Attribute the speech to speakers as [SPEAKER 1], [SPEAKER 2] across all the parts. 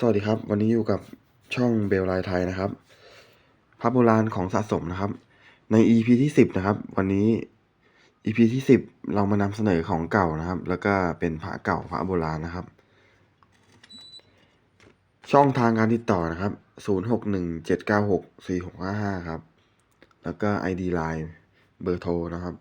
[SPEAKER 1] สวัสดีครับ วันนี้อยู่กับช่องเบลไลไทยนะครับพระโบราณของสะสมนะครับ ใน EP ที่สิบนะครับ วันนี้ EP ที่สิบเรามานำเสนอของเก่านะครับ แล้วก็เป็นพระเก่าพระโบราณนะครับ ช่องทางการติดต่อนะครับศูนย์หกหนึ่งเจ็ดเก้าหกสี่หกห้าห้าครับ แล้วก็ ID Line เบอร์โทรนะครับ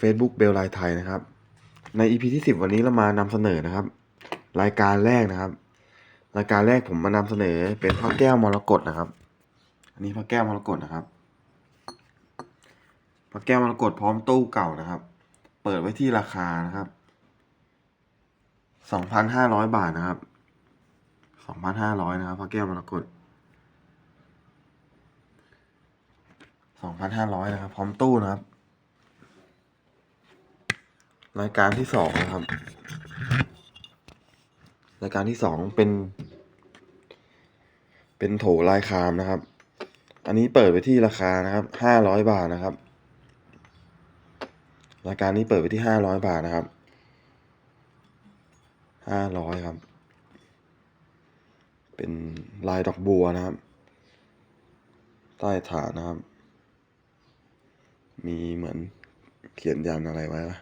[SPEAKER 1] Facebook เบลไลไทยนะครับ ใน EP ที่สิบวันนี้เรามานำเสนอนะครับ รายการแรกนะครับ รายการแรกผมมานำเสนอเป็นพระแก้วมรกตนะครับ อันนี้พระแก้วมรกตนะครับพระแก้วมรกตพร้อมตู้เก่านะครับ เปิดไว้ที่ราคานะครับสองพันห้าร้อยบาทนะครับสองพันห้าร้อยนะครับพระแก้วมรกตสองพันห้าร้อยนะครับ พร้อมตู้นะครับ รายการที่สองนะครับ รายการที่สองเป็น เป็นโถลายคามนะครับ อันนี้เปิดไปที่ราคานะครับห้าร้อยบาทนะครับ รายการนี้เปิดไปที่ห้าร้อยบาทนะครับห้าร้อยครับ เป็นลายดอกบัวนะครับ ใต้ฐานนะครับ มีเหมือนเขียนยันอะไรไว้ปะ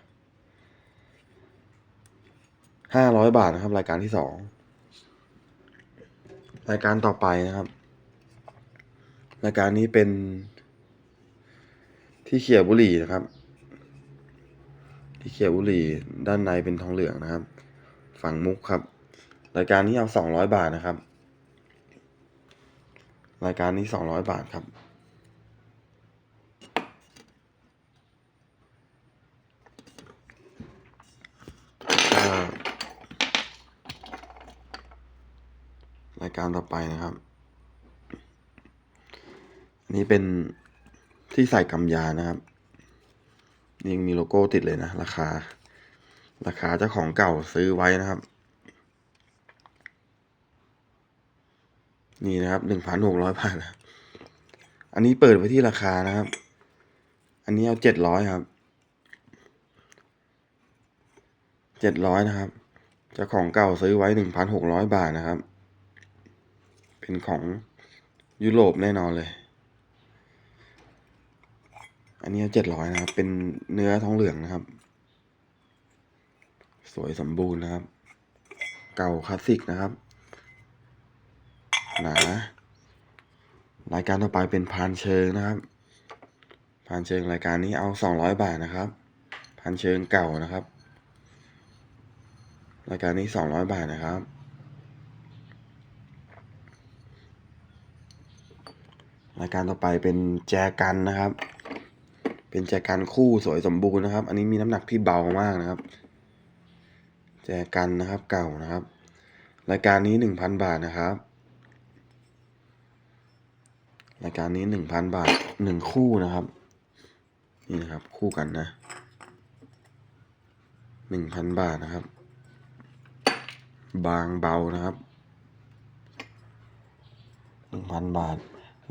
[SPEAKER 1] ห้าร้อยบาทนะครับ รายการที่สองรายการต่อไปนะครับ รายการนี้เป็นที่เขียบุหรี่นะครับ ที่เขียบุหรี่ด้านในเป็นทองเหลืองนะครับ ฝั่งมุกครับ รายการนี้เอาสองร้อยบาทนะครับ รายการนี้สองร้อยบาทครับ อ่า รายการต่อไปนะครับ อันนี้เป็นที่ใส่กำยานะครับยังมีโลโก้ติดเลยนะ ราคา ราคาเจ้าของเก่าซื้อไว้นะครับ นี่นะครับหนึ่งพันหกร้อยบาทนะอันนี้เปิดไว้ที่ราคานะครับ อันนี้เอาเจ็ดร้อยครับเจ็ดร้อยนะครับเจ้าของเก่าซื้อไว้หนึ่งพันหกร้อยบาทนะครับ เป็นของยุโรปแน่นอนเลย อันนี้เจ็ดร้อยนะครับ เป็นเนื้อทองเหลืองนะครับ สวยสมบูรณ์นะครับ เก่าคลาสสิกนะครับ หนารายการต่อไปเป็นพานเชิงนะครับพานเชิงรายการนี้เอาสองร้อยบาทนะครับพานเชิงเก่านะครับ รายการนี้สองร้อยบาทนะครับ รายการต่อไปเป็นแจกันนะครับ เป็นแจกันคู่สวยสมบูรณ์นะครับ อันนี้มีน้ำหนักที่เบามากนะครับ แจกันนะครับเก่านะครับ รายการนี้หนึ่งพันบาทนะครับ รายการนี้หนึ่งพันบาทหนึ่งคู่นะครับ นี่นะครับคู่กันนะหนึ่งพันบาทนะครับ บางเบานะครับหนึ่งพันบาท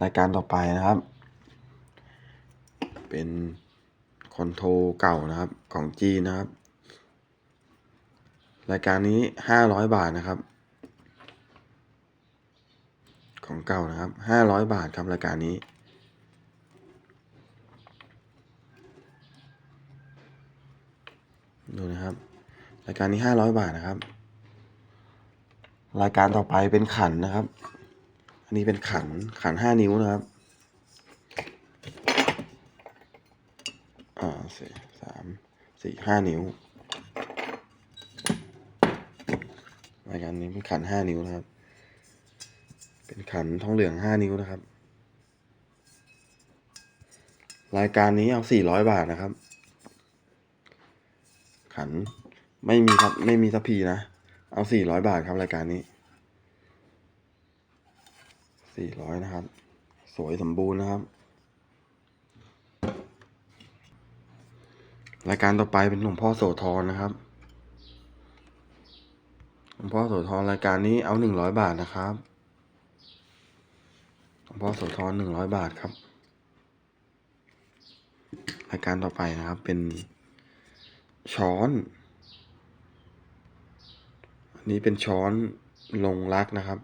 [SPEAKER 1] รายการต่อไปนะครับ เป็นคอนโทรเก่านะครับของจีนนะครับ รายการนี้ห้าร้อยบาทนะครับ ของเก่านะครับห้าร้อยบาทครับรายการนี้ดูนะครับ รายการนี้ห้าร้อยบาทนะครับ รายการต่อไปเป็นขันนะครับ อันนี้เป็นขันขันห้านิ้วนะครับ อ่าสี่สามสี่ห้านิ้วรายการนี้เป็นขันห้านิ้วนะครับ เป็นขันทองเหลืองห้านิ้วนะครับ รายการนี้เอาสี่ร้อยบาทนะครับ ขันไม่มีครับไม่มีทัพพีนะ เอาสี่ร้อยบาทครับรายการนี้ สี่ร้อยนะครับ สวยสมบูรณ์นะครับ รายการต่อไปเป็นหลวงพ่อโสธรนะครับ หลวงพ่อโสธรรายการนี้เอาหนึ่งร้อยบาทนะครับ หลวงพ่อโสธรหนึ่งร้อยบาทครับ รายการต่อไปนะครับเป็นช้อนอันนี้เป็นช้อนลงรักนะครับ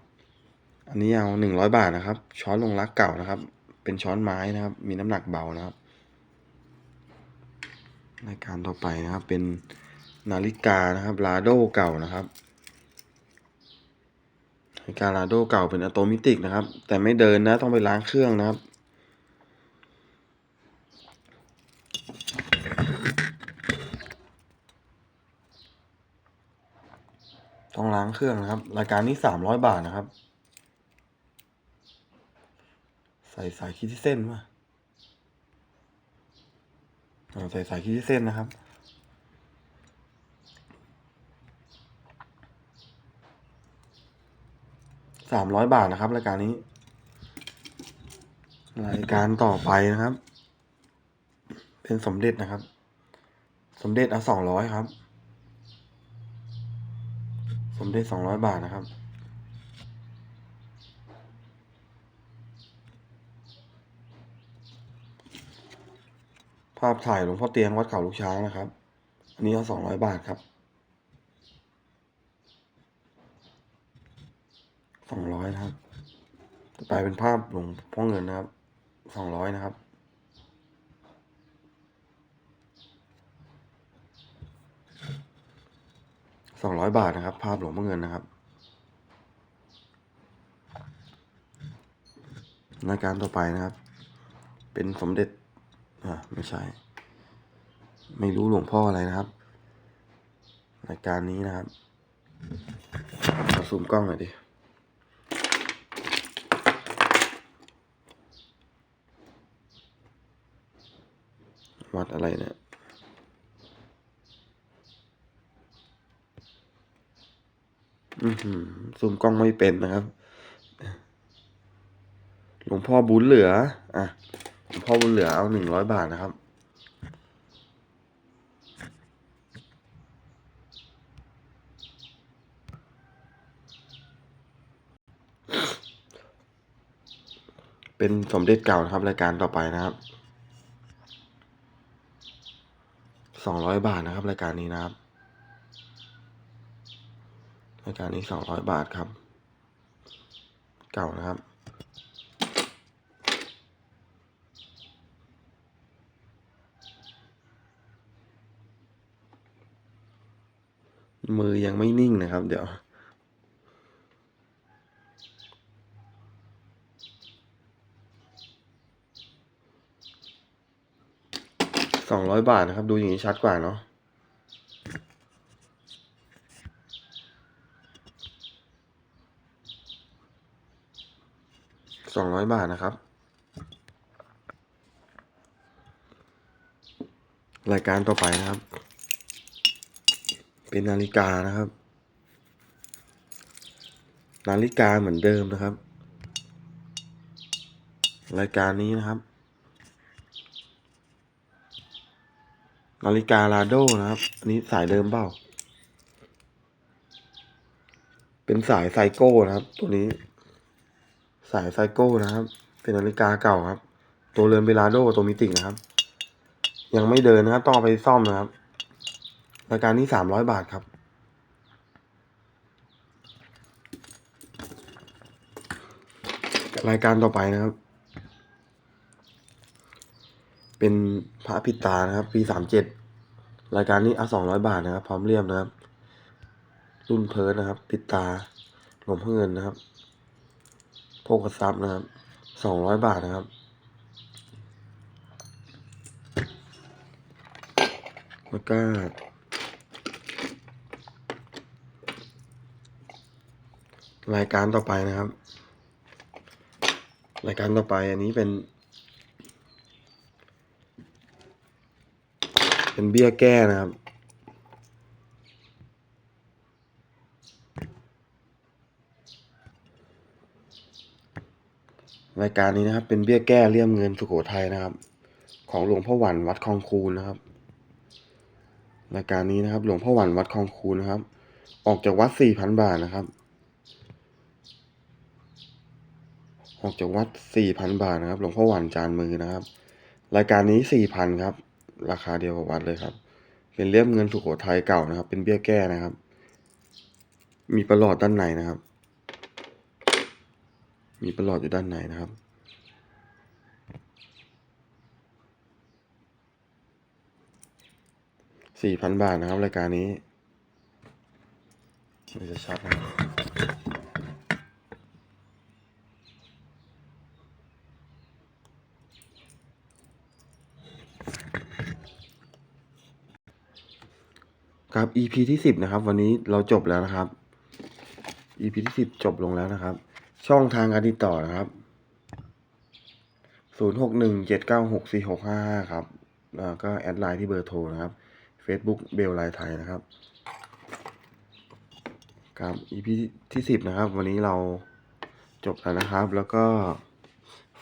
[SPEAKER 1] อันนี้เอาหนึ่งร้อยบาทนะครับ ช้อนลงรักเก่านะครับ เป็นช้อนไม้นะครับ มีน้ำหนักเบานะครับรายการต่อไปนะครับ เป็นนาฬิกานะครับลาโดเก่านะครับนาฬิกาลาโดเก่าเป็นอะโตมิติกนะครับ แต่ไม่เดินนะต้องไปล้างเครื่องนะครับต้องล้างเครื่องนะครับ รายการนี้สามร้อยบาทนะครับ ใส่สายคิดที่เส้นมาเอาใส่สายคิดที่เส้นนะครับ สามร้อยบาทนะครับรายการนี้ รายการต่อไปนะครับ เป็นสมเด็จนะครับ สมเด็จเอาสองร้อยครับ สมเด็จสองร้อยบาทนะครับาพถ่ายหลวงพ่อเตียงวัดเขาลูกช้างนะครับ อันนี้เอาสองร้อยบาทครับสองร้อยนะครับต่อไปเป็นภาพหลวงพ่อเงินนะครับสองร้อยนะครับ สองร้อยบาทนะครับ ภาพหลวงพ่อเงินนะครับรายการต่อไปนะครับ เป็นสมเด็จ อ่าไม่ใช่ ไม่รู้หลวงพ่ออะไรนะครับรายการนี้นะครับขอซูมกล้องหน่อยดิวัดอะไรเนี่ยอือหือซูมกล้องไม่เป็นนะครับ หลวงพ่อบุญเหลือ อะ พ่อบุญเหลือเอาหนึ่งร้อยบาทนะครับ เป็นสมเด็จเก่านะครับรายการต่อไปนะครับสองร้อยบาทนะครับ รายการนี้นะครับรายการนี้สองร้อยบาทครับ เก่านะครับ มือยังไม่นิ่งนะครับ เดี๋ยว สองร้อยบาทนะครับ ดูอย่างนี้ชัดกว่าเนาะสองร้อยบาทนะครับ รายการต่อไปนะครับ เป็นนาฬิกานะครับ นาฬิกาเหมือนเดิมนะครับ รายการนี้นะครับ นาฬิกาลาโดนะครับ อันนี้สายเดิมเปล่า เป็นสายไซโก้นะครับ ตัวนี้ สายไซโก้นะครับ เป็นนาฬิกาเก่าครับ ตัวเรือนเบลาโดตัวมิตินะครับ ยังไม่เดินนะครับต้องไปซ่อมนะครับ รายการนี้สามร้อยบาทครับรายการต่อไปนะครับ เป็นพระพิตานะครับ ปีสามเจ็ดรายการนี้เอาสองร้อยบาทนะครับ พร้อมเรียบนะครับ รุ่นเพิร์ดนะครับ พิตาหลวงพ่อเงินนะครับโภกทรัพย์นะครับสองร้อยบาทนะครับ แล้วก็ รายการต่อไปนะครับ รายการต่อไปอันนี้เป็น เป็นเบี้ยแก้นะครับ รายการนี้นะครับ เป็นเบี้ยแก้เลี่ยมเงินสุโขทัยนะครับ ของหลวงพ่อหวันวัดคลองคูนนะครับ รายการนี้นะครับ หลวงพ่อหวันวัดคลองคูนนะครับ ออกจากวัดสี่พันบาทนะครับ ออกจากวัดสี่พันบาทนะครับ หลวงพ่อหวันจานมือนะครับ รายการนี้สี่พันครับ ราคาเดียวกับวัดเลยครับ เป็นเลี่ยมเงินสุโขทัยเก่านะครับ เป็นเบี้ยแก้นะครับ มีประหลอดด้านในนะครับ มีประหลอดอยู่ด้านในนะครับสี่พันบาทนะครับ รายการนี้เดี๋ยวจะชัดนะครับ ครับ EP ที่สิบนะครับ วันนี้เราจบแล้วนะครับ EP ที่สิบจบลงแล้วนะครับ ช่องทางการติดต่อนะครับศูนย์หกหนึ่งเจ็ดเก้าหกสี่หกห้าห้าครับแล้วก็แอดไลน์ที่เบอร์โทรนะครับ Facebook เบลไลน์ไทยนะครับ ครับ EP ที่สิบนะครับ วันนี้เราจบแล้วนะครับ แล้วก็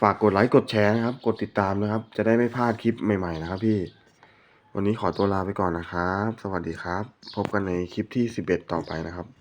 [SPEAKER 1] ฝากกดไลค์กดแชร์นะครับ กดติดตามนะครับ จะได้ไม่พลาดคลิปใหม่ ๆ นะครับพี่ วันนี้ขอตัวลาไปก่อนนะครับ สวัสดีครับ พบกันในคลิปที่สิบเอ็ดต่อไปนะครับ